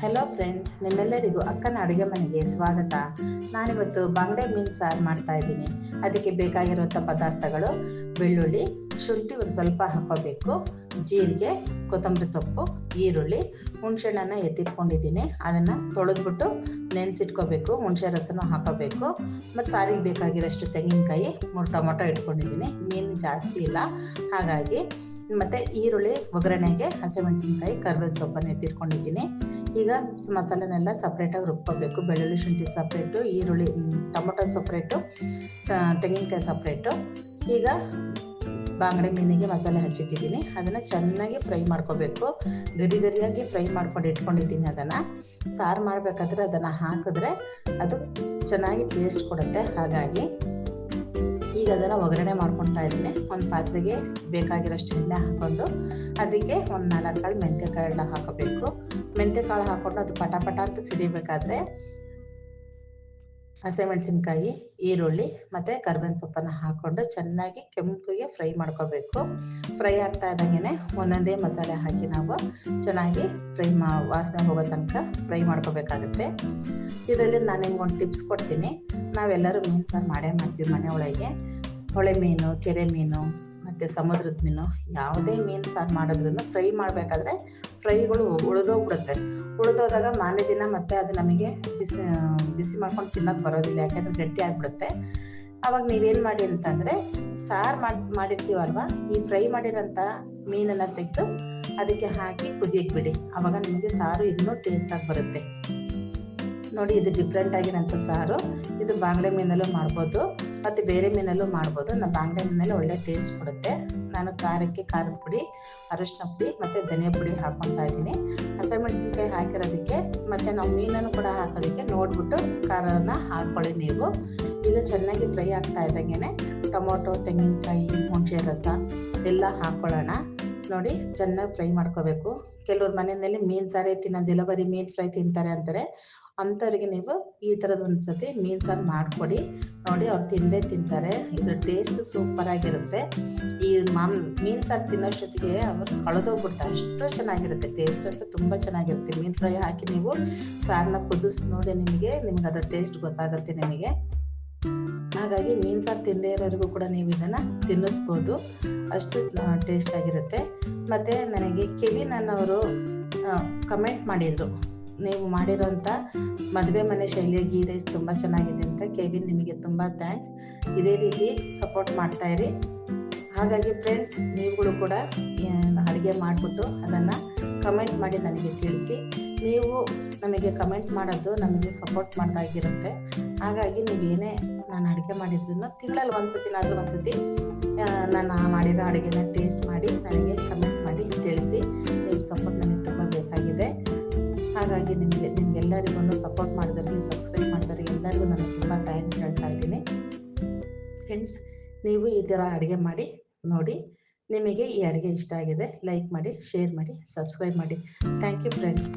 Hello friends ನಿಮ್ಮೆಲ್ಲರಿಗೂ ಅಕ್ಕನ ಅಡುಗೆ ಮನೆಗೆ ಸ್ವಾಗತ. ನಾನಿವತ್ತು ಬಂಗಡೆ ಮೀನು ಸಾರು ಮಾಡ್ತಾ ಇದ್ದೀನಿ. ಅದಕ್ಕೆ ಬೇಕಾಗಿರುವಂಥ ಪದಾರ್ಥಗಳು ಬೆಳ್ಳುಳ್ಳಿ, ಶುಂಠಿ ಒಂದು ಸ್ವಲ್ಪ ಹಾಕೋಬೇಕು ಜೀರಿಗೆ, ಕೊತ್ತಂಬರಿ ಸೊಪ್ಪು, ಈರುಳ್ಳಿ, ಹುಣಸೆಹಣ್ಣನ್ನು ಎತ್ತಿಟ್ಕೊಂಡಿದ್ದೀನಿ. ಅದನ್ನು ತೊಳೆದ್ಬಿಟ್ಟು ನೆನೆಸಿಟ್ಕೋಬೇಕು, ಹುಣಸೆ ರಸನೂ ಹಾಕೋಬೇಕು ಮತ್ತು ಸಾರಿಗೆ ಬೇಕಾಗಿರೋಷ್ಟು ತೆಂಗಿನಕಾಯಿ, ಮೂರು ಟೊಮೊಟೊ ಇಟ್ಕೊಂಡಿದ್ದೀನಿ. ಮೀನು ಜಾಸ್ತಿ ಇಲ್ಲ. ಹಾಗಾಗಿ ಮತ್ತು ಈರುಳ್ಳಿ, ಒಗ್ಗರಣೆಗೆ ಹಸಿಮೆಣಸಿನ್ಕಾಯಿ, ಕರ್ಬೇವಿನ ಸೊಪ್ಪನ್ನು ಎತ್ತಿಟ್ಕೊಂಡಿದ್ದೀನಿ. ಈಗ ಮಸಾಲೆನೆಲ್ಲ ಸಪ್ರೇಟಾಗಿ ರುಬ್ಕೋಬೇಕು. ಬೆಳ್ಳುಳ್ಳಿ ಶುಂಠಿ ಸಪ್ರೇಟು, ಈರುಳ್ಳಿ ಟೊಮೊಟೊ ಸಪ್ರೇಟು ತೆಂಗಿನಕಾಯಿ ಸಪ್ರೇಟು. ಈಗ ಬಾಂಗಡೆ ಮೀನಿಗೆ ಮಸಾಲೆ ಹಚ್ಚಿಟ್ಟಿದ್ದೀನಿ. ಅದನ್ನು ಚೆನ್ನಾಗಿ ಫ್ರೈ ಮಾಡ್ಕೋಬೇಕು. ಗರಿ ಗರಿಯಾಗಿ ಫ್ರೈ ಮಾಡ್ಕೊಂಡು ಇಟ್ಕೊಂಡಿದ್ದೀನಿ ಅದನ್ನು. ಸಾರು ಮಾಡಬೇಕಾದ್ರೆ ಅದನ್ನು ಹಾಕಿದ್ರೆ ಅದು ಚೆನ್ನಾಗಿ ಟೇಸ್ಟ್ ಕೊಡುತ್ತೆ. ಹಾಗಾಗಿ ಈಗ ಅದನ್ನು ಒಗ್ಗರಣೆ ಮಾಡ್ಕೊತಾ ಇದ್ದೀನಿ. ಒಂದು ಪಾತ್ರೆಗೆ ಬೇಕಾಗಿರೋಷ್ಟು ಎಣ್ಣೆ ಹಾಕ್ಕೊಂಡು ಅದಕ್ಕೆ ಒಂದು ನಾಲ್ಕು ಕಾಳು ಮೆಂತ್ಯಕಾಳೆಲ್ಲ ಹಾಕೋಬೇಕು. ಮೆಂತ್ಯಕಾಳು ಹಾಕ್ಕೊಂಡು ಅದು ಪಟ ಪಟ ಅಂತ ಸಿಡಿಬೇಕಾದ್ರೆ ಹಸಿಮೆಣಸಿನ್ಕಾಯಿ ಈರುಳ್ಳಿ ಮತ್ತು ಕರ್ಬೇವಿನ ಸೊಪ್ಪನ್ನು ಹಾಕ್ಕೊಂಡು ಚೆನ್ನಾಗಿ ಕೆಂಪಿಗೆ ಫ್ರೈ ಮಾಡ್ಕೋಬೇಕು. ಫ್ರೈ ಆಗ್ತಾ ಇದ್ದಂಗೆ ಒಂದೊಂದೇ ಮಸಾಲೆ ಹಾಕಿ ನಾವು ಚೆನ್ನಾಗಿ ಫ್ರೈ ಮಾ, ವಾಸನೆ ಹೋಗೋ ತನಕ ಫ್ರೈ ಮಾಡ್ಕೋಬೇಕಾಗುತ್ತೆ. ಇದರಲ್ಲಿ ನಾನು ನಿಮ್ಗೆ ಒಂದು ಟಿಪ್ಸ್ ಕೊಡ್ತೀನಿ. ನಾವೆಲ್ಲರೂ ಮೀನು ಸಾರು ಮಾಡೇ ಮಾಡ್ತೀವಿ ಮನೆ ಹೊಳೆ ಮೀನು, ಕೆರೆ ಮೀನು, ಮತ್ತು ಸಮುದ್ರದ ಮೀನು, ಯಾವುದೇ ಮೀನು ಸಾರು ಮಾಡಿದ್ರು ಫ್ರೈ ಮಾಡಬೇಕಾದ್ರೆ ಫ್ರೈಗಳು ಉಳಿದೋಗ್ಬಿಡುತ್ತೆ. ಉಳಿದೋದಾಗ ಮಾರನೇ ದಿನ ಮತ್ತೆ ಅದು ನಮಗೆ ಬಿಸಿ ಬಿಸಿ ಮಾಡ್ಕೊಂಡು ತಿನ್ನೋಕೆ ಬರೋದಿಲ್ಲ, ಯಾಕೆಂದರೆ ಗಟ್ಟಿ ಆಗಿಬಿಡುತ್ತೆ. ಅವಾಗ ನೀವೇನು ಮಾಡಿ ಅಂತಂದರೆ ಸಾರು ಮಾಡಿ, ಮಾಡಿರ್ತೀವಲ್ವ, ಈ ಫ್ರೈ ಮಾಡಿರೋಂಥ ಮೀನನ್ನು ತೆಗೆದು ಅದಕ್ಕೆ ಹಾಕಿ ಕುದಿಯಕ್ಕೆ ಬಿಡಿ. ಆವಾಗ ನಿಮಗೆ ಸಾರು ಇನ್ನೂ ಟೇಸ್ಟಾಗಿ ಬರುತ್ತೆ. ನೋಡಿ, ಇದು ಡಿಫ್ರೆಂಟ್ ಆಗಿರೋಂಥ ಸಾರು. ಇದು ಬಾಂಗ್ಡೆ ಮೀನಲ್ಲೂ ಮಾಡ್ಬೋದು. ಮತ್ತು ಬೇರೆ ಮೀನಲ್ಲೂ ಮಾಡ್ಬೋದು. ನಾನು ಬಾಂಗ್ಡೆ ಮೀನಲ್ಲಿ ಒಳ್ಳೆ ಟೇಸ್ಟ್ ಕೊಡುತ್ತೆ. ನಾನು ಖಾರಕ್ಕೆ ಖಾರದ ಪುಡಿ, ಅರಶಿನ ಪುಡಿ, ಮತ್ತು ಧನಿಯಾ ಪುಡಿ ಹಾಕ್ಕೊತಾ ಇದ್ದೀನಿ. ಹಸಿಮೆಣಸಿನ್ಕಾಯಿ ಹಾಕಿರೋದಕ್ಕೆ ಮತ್ತು ನಾವು ಮೀನನ್ನು ಕೂಡ ಹಾಕೋದಕ್ಕೆ ನೋಡಿಬಿಟ್ಟು ಖಾರನ ಹಾಕ್ಕೊಳ್ಳಿ ನೀವು. ಈಗ ಚೆನ್ನಾಗಿ ಫ್ರೈ ಆಗ್ತಾ ಇದ್ದಂಗೆ ಟೊಮೊಟೊ, ತೆಂಗಿನಕಾಯಿ ಹುಣಸೆ ರಸ ಎಲ್ಲ ಹಾಕ್ಕೊಳ್ಳೋಣ ನೋಡಿ, ಚೆನ್ನಾಗಿ ಫ್ರೈ ಮಾಡ್ಕೋಬೇಕು. ಕೆಲವ್ರ ಮನೆಯಲ್ಲಿ ಮೀನು ಸಾರೇ ತಿನ್ನೋದಿಲ್ಲ, ಬರೀ ಮೀನು ಫ್ರೈ ತಿಂತಾರೆ ಅಂತಾರೆ. ಅಂಥವ್ರಿಗೆ ನೀವು ಈ ಥರದ ಒಂದು ಸತಿ ಮೀನು ಸಾರು ಮಾಡಿಕೊಡಿ. ನೋಡಿ ಅವ್ರು ತಿಂದೇ ತಿಂತಾರೆ. ಇದ್ರ ಟೇಸ್ಟ್ ಸೂಪರ್ ಆಗಿರುತ್ತೆ. ಈ ಮಾಮ್ ಮೀನು ಸಾರು ತಿನ್ನೋಷ್ಟೊತ್ತಿಗೆ ಅವರು ಕಳೆದೋಗ್ಬಿಡ್ತಾರೆ ಅಷ್ಟು ಚೆನ್ನಾಗಿರುತ್ತೆ. ಟೇಸ್ಟ್ ಅಂತೂ ತುಂಬ ಚೆನ್ನಾಗಿರುತ್ತೆ. ಮೀನು ಫ್ರೈ ಹಾಕಿ ನೀವು ಸಾರನ್ನ ಕುದಿಸಿ ನೋಡಿ ನಿಮಗೆ, ನಿಮ್ಗೆ ಅದರ ಟೇಸ್ಟ್ ಗೊತ್ತಾಗುತ್ತೆ ನಿಮಗೆ. ಹಾಗಾಗಿ ಮೀನು ಸಾರು ತಿಂದೇ ಇರೋರಿಗೂ ಕೂಡ ನೀವು ಇದನ್ನು ತಿನ್ನಿಸ್ಬೋದು. ಅಷ್ಟು ಟೇಸ್ಟ್ ಆಗಿರುತ್ತೆ. ಮತ್ತು ನನಗೆ ಕೆವಿನ್ ಅನ್ನೋರು ಕಮೆಂಟ್ ಮಾಡಿದರು. ನೀವು ಮಾಡಿರೋಂಥ ಮದುವೆ ಮನೆ ಶೈಲಿಯ ಗೀ ರೈಸ್ ತುಂಬ ಚೆನ್ನಾಗಿದೆ ಅಂತ ಕೆವಿನ್ ನಿಮಗೆ ತುಂಬ ಥ್ಯಾಂಕ್ಸ್ ಇದೇ ರೀತಿ ಸಪೋರ್ಟ್ ಮಾಡ್ತಾಯಿರಿ ಹಾಗಾಗಿ ಫ್ರೆಂಡ್ಸ್ ನೀವುಗಳು ಕೂಡ ಅಡುಗೆ ಮಾಡಿಬಿಟ್ಟು ಅದನ್ನು ಕಮೆಂಟ್ ಮಾಡಿ ನನಗೆ ತಿಳಿಸಿ. ನೀವು ನಮಗೆ ಕಮೆಂಟ್ ಮಾಡೋದು ನಮಗೆ ಸಪೋರ್ಟ್ ಮಾಡ್ದಾಗಿರುತ್ತೆ ಹಾಗಾಗಿ ನೀವೇನೇ ನಾನು ಅಡುಗೆ ಮಾಡಿದ್ರು ತಿಂಗಳಲ್ಲಿ ಒಂದು ಸತಿನಾದರೂ ಒಂದು ಸತಿ ನಾನು ಮಾಡಿರೋ ಅಡುಗೆನ ಟೇಸ್ಟ್ ಮಾಡಿ ನನಗೆ ಕಮೆಂಟ್ ಮಾಡಿ ತಿಳಿಸಿ. ನಿಮ್ಮ ಸಪೋರ್ಟ್ ಹಾಗಾಗಿ ನಿಮಗೆ ನಿಮಗೆಲ್ಲರಿಗೂ ಸಪೋರ್ಟ್ ಮಾಡಿದವರಿಗೆ ಸಬ್ಸ್ಕ್ರೈಬ್ ಮಾಡಿದವರಿಗೆ ಎಲ್ಲರಿಗೂ ನಾನು ತುಂಬ ಥ್ಯಾಂಕ್ಸ್ ಹೇಳ್ತಾ ಇದ್ದೀನಿ. ಫ್ರೆಂಡ್ಸ್ ನೀವು ಈ ಥರ ಅಡುಗೆ ಮಾಡಿ, ನೋಡಿ, ನಿಮಗೆ ಈ ಅಡುಗೆ ಇಷ್ಟ ಆಗಿದೆ ಲೈಕ್ ಮಾಡಿ ಶೇರ್ ಮಾಡಿ ಸಬ್ಸ್ಕ್ರೈಬ್ ಮಾಡಿ. Thank you friends